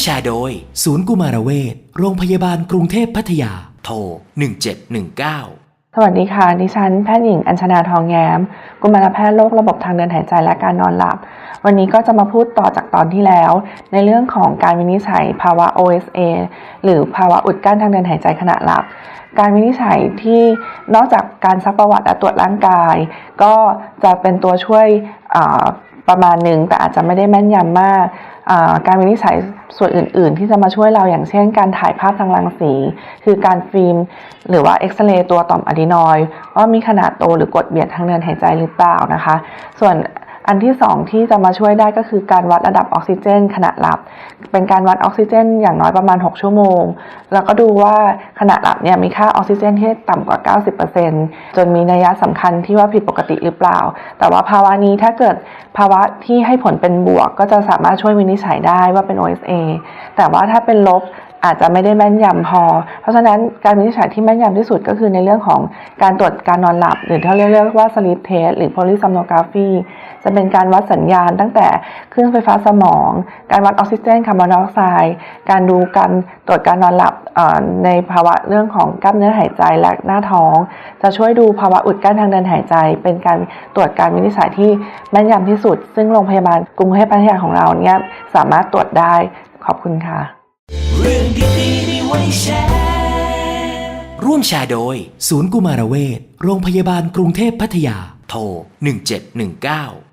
แชร์โดย ศูนย์กุมารเวชโรงพยาบาลกรุงเทพพัทยา โทร 1719สวัสดีค่ะ ดิฉันแพทย์หญิงอัญชนาทองแย้ม กุมารแพทย์โรคระบบทางเดินหายใจและการนอนหลับ วันนี้ก็จะมาพูดต่อจากตอนที่แล้ว ในเรื่องของการวินิจฉัยภาวะ OSA หรือภาวะอุดกั้นทางเดินหายใจขณะหลับ การวินิจฉัยที่นอกจากการซักประวัติและตรวจร่างกาย ก็จะเป็นตัวช่วยประมาณหนึ่งแต่อาจจะไม่ได้แม่นยำมากการวินิจฉัยส่วนอื่น ๆ ที่จะมาช่วยเราอย่างเช่น การถ่ายภาพทางรังสี คือการฟิล์ม หรือว่าเอ็กซเรย์ตัวต่อมอะดีนอยว่ามีขนาดโตหรือกดเบียดทางเดินหายใจหรือเปล่านะคะ ส่วน อันที่สองที่จะมาช่วยได้ก็คือการวัดระดับออกซิเจน ขณะหลับ เป็นการวัดออกซิเจน อย่างน้อยประมาณ 6 ชั่วโมง แล้วก็ดูว่าขณะหลับเนี่ยมีค่าออกซิเจนที่ต่ำกว่า 90%จนมีนัยสำคัญที่ว่าผิดปกติหรือเปล่า แต่ว่าภาวะนี้ถ้าเกิดภาวะที่ให้ผลเป็นบวก ก็จะสามารถช่วยวินิจฉัยได้ว่าเป็น OSA แต่ว่าถ้าเป็นลบ อาจจะไม่ได้แม่นยำพอ เพราะฉะนั้นการวินิจฉัยที่แม่นยำที่สุดก็คือในเรื่องของการตรวจการนอนหลับ หรือที่เราเรียกว่า sleep test หรือ polysomnography จะเป็นการวัดสัญญาณตั้งแต่คลื่นไฟฟ้าสมอง การวัดออกซิเจนคาร์บอนไดออกไซด์การดูการตรวจการนอนหลับในภาวะเรื่องของกล้ามเนื้อหายใจและหน้าท้อง จะช่วยดูภาวะอุดกั้นทางเดินหายใจ เป็นการตรวจการวินิจฉัยที่แม่นยำที่สุด ซึ่งโรงพยาบาลกรุงเทพพัทยาของเราเนี่ยสามารถตรวจได้ขอบคุณค่ะ เรื่องดีๆมีไว้แชร์ร่วมแชร์โดย ศูนย์กุมารเวชโรงพยาบาลกรุงเทพพัทยา โทร 1719